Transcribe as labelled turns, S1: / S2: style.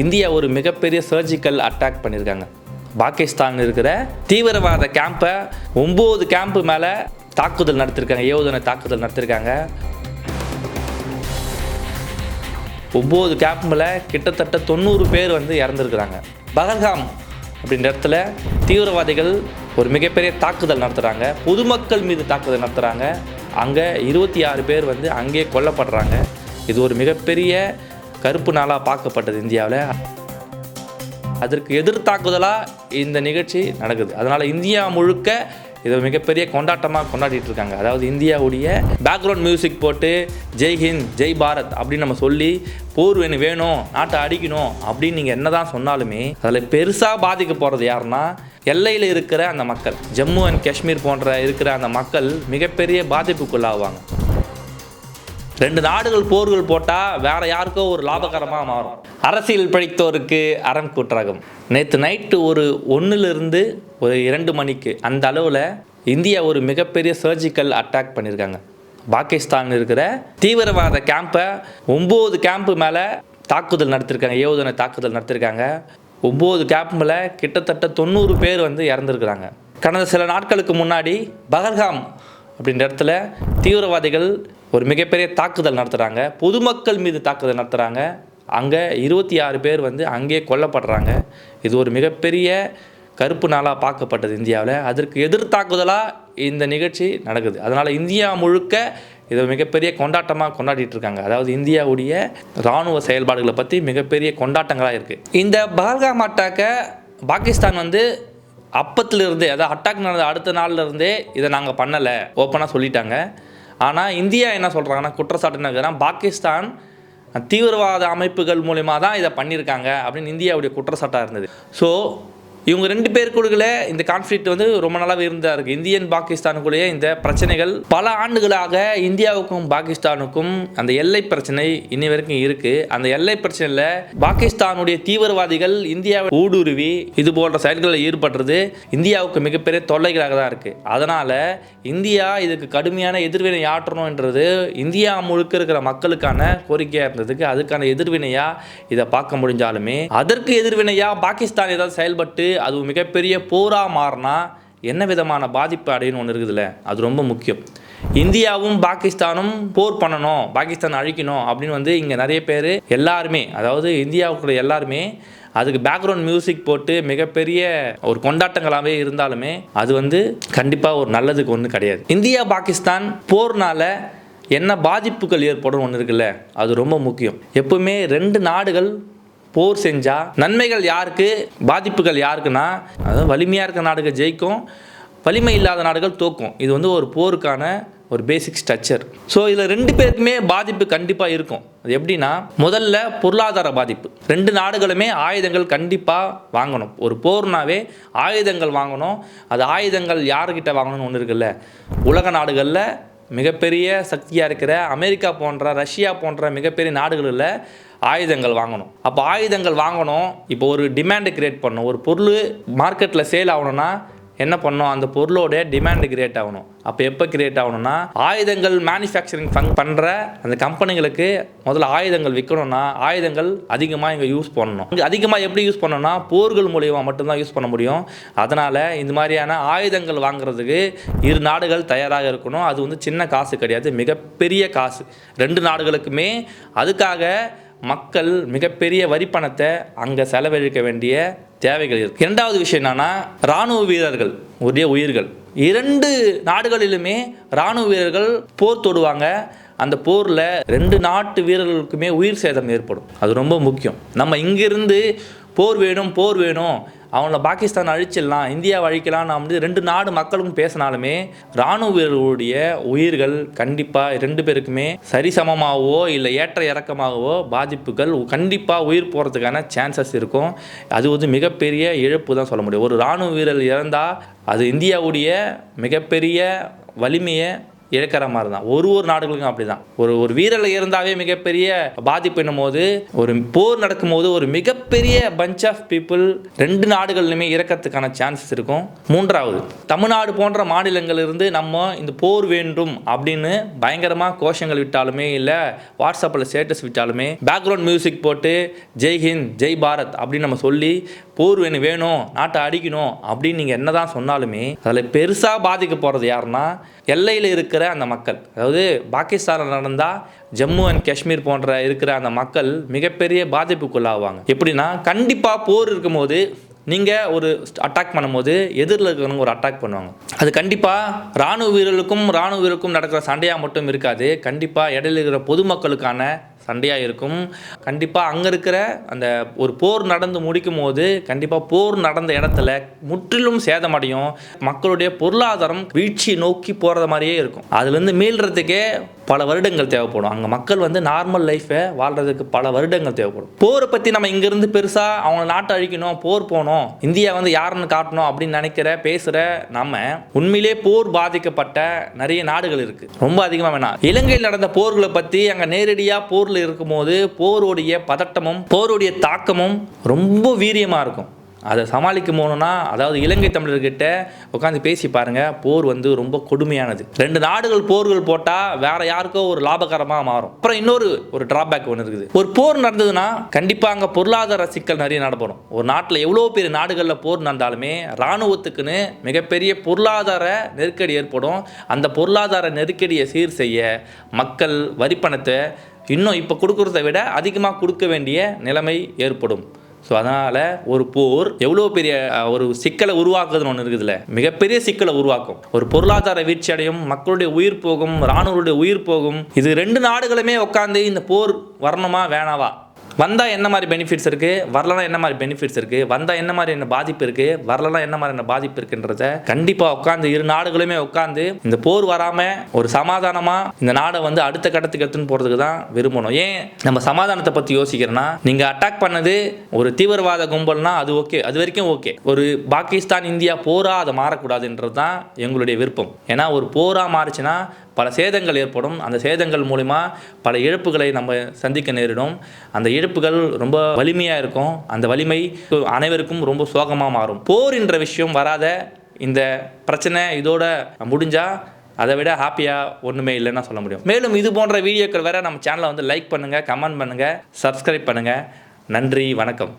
S1: India ஒரு மிகப்பெரிய surgical attack பண்ணியிருக்காங்க பாகிஸ்தான் இருக்கிற தீவிரவாத கேம்பை ஒம்பது கேம்ப்பு மேலே தாக்குதல் நடத்திருக்காங்க. ஏவுதனை தாக்குதல் நடத்திருக்காங்க. ஒம்பது கேம்பில் கிட்டத்தட்ட தொண்ணூறு பேர் வந்து இறந்துருக்குறாங்க. பகல்காம் அப்படின்ற இடத்துல தீவிரவாதிகள் ஒரு மிகப்பெரிய தாக்குதல் நடத்துகிறாங்க பொதுமக்கள் மீது தாக்குதல் நடத்துகிறாங்க அங்கே இருபத்தி ஆறு பேர் வந்து அங்கேயே கொல்லப்படுறாங்க. இது ஒரு மிகப்பெரிய கருப்பு நாளாக பார்க்கப்பட்டது இந்தியாவில். அதற்கு எதிர்த்தாக்குதலாக இந்த நிகழ்ச்சி நடக்குது. அதனால் இந்தியா முழுக்க இதை மிகப்பெரிய கொண்டாட்டமாக கொண்டாடிட்டு இருக்காங்க. அதாவது இந்தியாவுடைய பேக்ரவுண்ட் மியூசிக் போட்டு ஜெய் ஹிந்த் ஜெய் பாரத் அப்படின்னு நம்ம சொல்லி போர் வேணும் வேணும் நாட்டை அடிக்கணும் அப்படின்னு நீங்கள் என்ன தான் சொன்னாலுமே அதில் பெருசாக பாதிக்க போகிறது யாருன்னா எல்லையில் இருக்கிற அந்த மக்கள். ஜம்மு அண்ட் காஷ்மீர் போன்ற இருக்கிற அந்த மக்கள் மிகப்பெரிய பாதிப்புக்குள்ளாவாங்க ரெண்டு நாடுகள் போர்கள் போட்டால் வேற யாருக்கோ ஒரு லாபகரமாக மாறும். அரசியல் படித்தோருக்கு அறம் கூற்றாகும். நேற்று நைட்டு ஒரு ஒன்றுலேருந்து ஒரு இரண்டு மணிக்கு அந்த அளவில் இந்தியா ஒரு மிகப்பெரிய சர்ஜிக்கல் அட்டாக் பண்ணியிருக்காங்க பாகிஸ்தான் இருக்கிற தீவிரவாத கேம்பை ஒம்பது கேம்ப்பு மேலே தாக்குதல் நடத்திருக்காங்க. ஏவுதனை தாக்குதல் நடத்திருக்காங்க. ஒம்பது கேம்பில் கிட்டத்தட்ட தொண்ணூறு பேர் வந்து இறந்துருக்குறாங்க. கடந்த சில நாட்களுக்கு முன்னாடி பகல்காம் அப்படின்ற இடத்துல தீவிரவாதிகள் ஒரு மிகப்பெரிய தாக்குதல் நடத்துகிறாங்க பொதுமக்கள் மீது தாக்குதல் நடத்துகிறாங்க அங்கே இருபத்தி ஆறு பேர் வந்து அங்கேயே கொல்லப்படுறாங்க. இது ஒரு மிகப்பெரிய கருப்பு நாளாக பார்க்கப்பட்டது இந்தியாவில். அதற்கு எதிர் தாக்குதலாக இந்த நிகழ்ச்சி நடக்குது. அதனால் இந்தியா முழுக்க இதை மிகப்பெரிய கொண்டாட்டமாக கொண்டாடிட்டு இருக்காங்க. அதாவது இந்தியாவுடைய இராணுவ செயல்பாடுகளை பற்றி மிகப்பெரிய கொண்டாட்டங்களாக இருக்குது இந்த பஹல்காம் அட்டாக்கை பாகிஸ்தான் வந்து அப்பத்திலிருந்தே அதாவது அட்டாக் நடந்த அடுத்த நாள்லேருந்தே இதை நாங்கள் பண்ணலை. ஓப்பனாக சொல்லிட்டாங்க. ஆனால் இந்தியா என்ன சொல்கிறாங்கன்னா குற்றச்சாட்டு என்ன பாகிஸ்தான் தீவிரவாத அமைப்புகள் மூலிமா தான் இதை பண்ணியிருக்காங்க அப்படின்னு இந்தியாவுடைய குற்றச்சாட்டாக இருந்தது. ஸோ இவங்க ரெண்டு பேருக்குள்ள இந்த கான்ஃப்ளிக்ட் வந்து ரொம்ப நல்லாவே இருந்தா இருக்கு. இந்தியன் பாகிஸ்தானுக்குள்ளேயே இந்த பிரச்சனைகள் பல ஆண்டுகளாக இந்தியாவுக்கும் பாகிஸ்தானுக்கும் அந்த எல்லை பிரச்சனை இன்னி வரைக்கும் இருக்கு. அந்த எல்லை பிரச்சனையில் பாகிஸ்தானுடைய தீவிரவாதிகள் இந்தியாவை ஊடுருவி இது போன்ற செயல்களில் ஈடுபடுறது இந்தியாவுக்கு மிகப்பெரிய தொல்லைகளாக தான் இருக்கு. அதனால இந்தியா இதுக்கு கடுமையான எதிர்வினை ஆற்றணும்ன்றது இந்தியா முழுக்க இருக்கிற மக்களுக்கான கோரிக்கையாக இருந்ததுக்கு அதுக்கான எதிர்வினையா இதை பார்க்க முடிஞ்சாலுமே அதற்கு எதிர்வினையா பாகிஸ்தான் ஏதாவது செயல்பட்டு அது மிகப்பெரிய போராக மாறினா என்ன விதமான பாதிப்பு அடையின்னு ஒன்று இருக்குதுல்ல? அது ரொம்ப முக்கியம். இந்தியாவும் பாகிஸ்தானும் போர் பண்ணணும் பாகிஸ்தான் அழிக்கணும் அப்படின்னு வந்து இங்கே நிறைய பேர் எல்லாருமே அதாவது இந்தியாவுக்குள்ள எல்லாருமே அதுக்கு பேக்ரவுண்ட் மியூசிக் போட்டு மிகப்பெரிய ஒரு கொண்டாட்டங்களாகவே இருந்தாலுமே அது வந்து கண்டிப்பாக ஒரு நல்லதுக்கு ஒன்றும் கிடையாது. இந்தியா பாகிஸ்தான் போர்னால் என்ன பாதிப்புகள் ஏற்படும் ஒன்று இருக்குல்ல? அது ரொம்ப முக்கியம். எப்பவுமே ரெண்டு நாடுகள் போர் செஞ்சால் நன்மைகள் யாருக்கு பாதிப்புகள் யாருக்குன்னா அதாவது வலிமையாக இருக்க நாடுகள் ஜெயிக்கும் வலிமை இல்லாத நாடுகள் தோக்கும். இது வந்து ஒரு போருக்கான ஒரு பேசிக் ஸ்ட்ரக்சர் ஸோ இதில் ரெண்டு பேருக்குமே பாதிப்பு கண்டிப்பாக இருக்கும். அது எப்படின்னா முதல்ல பொருளாதார பாதிப்பு. ரெண்டு நாடுகளுமே ஆயுதங்கள் கண்டிப்பாக வாங்கணும். ஒரு போர்னாவே ஆயுதங்கள் வாங்கணும். அது ஆயுதங்கள் யாருக்கிட்ட வாங்கணும்னு ஒன்று இருக்குல்ல? உலக நாடுகளில் மிகப்பெரிய சக்தியாக இருக்கிற அமெரிக்கா போன்ற ரஷ்யா போன்ற மிகப்பெரிய நாடுகளில் ஆயுதங்கள் வாங்கணும். அப்போ ஆயுதங்கள் வாங்கணும் இப்போ ஒரு டிமாண்டு கிரியேட் பண்ணணும். ஒரு பொருள் மார்க்கெட்டில் சேல் ஆகணும்னா என்ன பண்ணணும்? அந்த பொருளோட டிமாண்டு கிரியேட் ஆகணும். அப்போ எப்போ கிரியேட் ஆகணும்னா ஆயுதங்கள் மேனுஃபேக்சரிங் ஃபங் பண்ணுற அந்த கம்பெனிகளுக்கு முதல்ல ஆயுதங்கள் விற்கணும்னா ஆயுதங்கள் அதிகமாக இங்கே யூஸ் பண்ணணும். இங்கே அதிகமாக எப்படி யூஸ் பண்ணணும்னா போர்கள் மூலியமாக மட்டும்தான் யூஸ் பண்ண முடியும். அதனால் இந்த மாதிரியான ஆயுதங்கள் வாங்குறதுக்கு இரு நாடுகள் தயாராக இருக்கணும். அது வந்து சின்ன காசு கிடையாது மிகப்பெரிய காசு. ரெண்டு நாடுகளுக்குமே அதுக்காக மக்கள் மிகப்பெரிய வரி பணத்தை அங்கே செலவழிக்க வேண்டிய தேவைகள் இருக்கு. இரண்டாவது விஷயம் என்னன்னா இராணுவ வீரர்கள் ஒரே உயிர்கள். இரண்டு நாடுகளிலுமே இராணுவ வீரர்கள் போர் தொடுவாங்க. அந்த போரில் ரெண்டு நாட்டு வீரர்களுக்குமே உயிர் சேதம் ஏற்படும். அது ரொம்ப முக்கியம். நம்ம இங்கிருந்து போர் வேணும் போர் வேணும் அவங்கள பாகிஸ்தான் அழிச்சிடலாம் இந்தியாவை அழிக்கலாம் நான் வந்து ரெண்டு நாடு மக்களும் பேசினாலுமே இராணுவ வீரர்களுடைய உயிர்கள் கண்டிப்பாக ரெண்டு பேருக்குமே சரிசமமாகவோ இல்லை ஏற்ற இறக்கமாகவோ பாதிப்புகள் கண்டிப்பாக உயிர் போகிறதுக்கான சான்சஸ் இருக்கும். அது வந்து மிகப்பெரிய இழப்பு தான் சொல்ல முடியும். ஒரு இராணுவ வீரர் இறந்தால் அது இந்தியாவுடைய மிகப்பெரிய வலிமையை இழக்கிற மாதிரி தான் ஒரு ஒரு நாடுகளுக்கும் அப்படி தான் ஒரு ஒரு வீரர் இருந்தாவே மிகப்பெரிய பாதிப்பு என்னும்போது ஒரு போர் நடக்கும்போது ஒரு மிகப்பெரிய பஞ்ச் ஆஃப் பீப்புள் ரெண்டு நாடுகள்லையுமே இறக்கிறதுக்கான சான்சஸ் இருக்கும். மூன்றாவது தமிழ்நாடு போன்ற மாநிலங்கள் இருந்து நம்ம இந்த போர் வேண்டும் அப்படின்னு பயங்கரமாக கோஷங்கள் விட்டாலுமே இல்லை வாட்ஸ்அப்பில் ஸ்டேட்டஸ் விட்டாலுமே பேக்ரவுண்ட் மியூசிக் போட்டு ஜெய் ஹிந்த் ஜெய் பாரத் அப்படின்னு நம்ம சொல்லி போர் வேணும் வேணும் நாட்டை அடிக்கணும் அப்படின்னு நீங்கள் என்ன தான் சொன்னாலுமே அதில் பெருசாக பாதிக்க போகிறது யாருன்னா எல்லையில் இருக்கிற அந்த மக்கள். அதாவது பாகிஸ்தானில் நடந்தால் ஜம்மு அண்ட் காஷ்மீர் போன்ற இருக்கிற அந்த மக்கள் மிகப்பெரிய பாதிப்புக்குள்ளாவாங்க. எப்படின்னா கண்டிப்பாக போர் இருக்கும்போது நீங்கள் ஒரு அட்டாக் பண்ணும்போது எதிரில் இருக்கிறவங்க ஒரு அட்டாக் பண்ணுவாங்க. அது கண்டிப்பாக ராணுவ வீரர்களுக்கும் ராணுவ வீரருக்கும் நடக்கிற சண்டையாக மட்டும் இருக்காது. கண்டிப்பாக இடையில இருக்கிற பொதுமக்களுக்கான சண்டையாக இருக்கும். கண்டிப்பாக அங்கே இருக்கிற அந்த ஒரு போர் நடந்து முடிக்கும் போது கண்டிப்பாக போர் நடந்த இடத்துல முற்றிலும் சேதமடையும். மக்களுடைய பொருளாதாரம் வீழ்ச்சி நோக்கி போகிறத மாதிரியே இருக்கும். அதுலேருந்து மீள்றதுக்கே பல வருடங்கள் தேவைப்படும். அங்கே மக்கள் வந்து நார்மல் லைஃப்பை வாழ்கிறதுக்கு பல வருடங்கள் தேவைப்படும். போரை பற்றி நம்ம இங்கேருந்து பெருசாக அவங்கள நாட்டை அழிக்கணும் போர் போகணும் இந்தியா வந்து யாருன்னு காட்டணும் அப்படின்னு நினைக்கிற பேசுகிற நம்ம உண்மையிலே போர் பாதிக்கப்பட்ட நிறைய நாடுகள் இருக்குது ரொம்ப அதிகமாக வேணாம். இலங்கையில் நடந்த போர்களை பற்றி அங்கே நேரடியாக போர் போரில் இருக்கும்போது போருடைய பதட்டமும் போருடைய தாக்கமும் ரொம்ப வீரியமாக இருக்கும். அதை சமாளிக்க போகணுன்னா அதாவது இலங்கை தமிழர்கிட்ட உட்காந்து பேசி பாருங்க போர் வந்து ரொம்ப கொடுமையானது. ரெண்டு நாடுகள் போர்கள் போட்டால் வேற யாருக்கோ ஒரு லாபகரமாக மாறும். அப்புறம் இன்னொரு ஒரு டிராபேக் ஒன்று இருக்குது. ஒரு போர் நடந்ததுன்னா கண்டிப்பாக அங்கே பொருளாதார சிக்கல் நிறைய நடப்படும். ஒரு நாட்டில் எவ்வளோ பெரிய நாடுகளில் போர் நடந்தாலுமே இராணுவத்துக்குன்னு மிகப்பெரிய பொருளாதார நெருக்கடி ஏற்படும். அந்த பொருளாதார நெருக்கடியை சீர் செய்ய மக்கள் வரிப்பணத்தை இன்னும் இப்போ கொடுக்குறத விட அதிகமாக கொடுக்க வேண்டிய நிலைமை ஏற்படும். ஸோ அதனால் ஒரு போர் எவ்வளோ பெரிய ஒரு சிக்கலை உருவாக்குதுன்னு ஒன்று இருக்குதுல்ல? மிகப்பெரிய சிக்கலை உருவாக்கும். ஒரு பொருளாதார வீழ்ச்சி அடையும் மக்களுடைய உயிர் போகும் இராணுவருடைய உயிர் போகும். இது ரெண்டு நாடுகளுமே உட்காந்து இந்த போர் வரணுமா வேணாவா? வந்தால் என்ன மாதிரி பெனிஃபிட்ஸ் இருக்குது வரலனா என்ன மாதிரி பெனிஃபிட்ஸ் இருக்குது வந்தால் என்ன மாதிரி என்ன பாதிப்பு இருக்குது வரலனா என்ன மாதிரி என்ன பாதிப்பு இருக்குன்றத கண்டிப்பாக உட்காந்து இரு நாடுகளுமே உட்காந்து இந்த போர் வராமல் ஒரு சமாதானமாக இந்த நாடை வந்து அடுத்த கட்டத்துக்கு எடுத்துன்னு போகிறதுக்கு தான் விரும்பணும். ஏன் நம்ம சமாதானத்தை பற்றி யோசிக்கிறோன்னா நீங்கள் அட்டாக் பண்ணது ஒரு தீவிரவாத கும்பல்னா அது ஓகே அது வரைக்கும் ஓகே ஒரு பாகிஸ்தான் இந்தியா போரா அதை மாறக்கூடாதுன்றது தான் எங்களுடைய விருப்பம். ஏன்னா ஒரு போராக மாறுச்சுன்னா பல சேதங்கள் ஏற்படும். அந்த சேதங்கள் மூலிமா பல இழப்புகளை நம்ம சந்திக்க நேரிடும். அந்த இழப்புகள் ரொம்ப வலிமையாக இருக்கும். அந்த வலிமை அனைவருக்கும் ரொம்ப சோகமாக மாறும். போர் என்ற விஷயம் வராத இந்த பிரச்சனை இதோட முடிஞ்சால் அதை விட ஹாப்பியாக ஒன்றுமே இல்லைன்னா சொல்ல முடியும். மேலும் இது போன்ற வீடியோக்கள் வேறு நம்ம சேனலை வந்து லைக் பண்ணுங்கள் கமெண்ட் பண்ணுங்கள் சப்ஸ்கிரைப் பண்ணுங்கள் நன்றி வணக்கம்.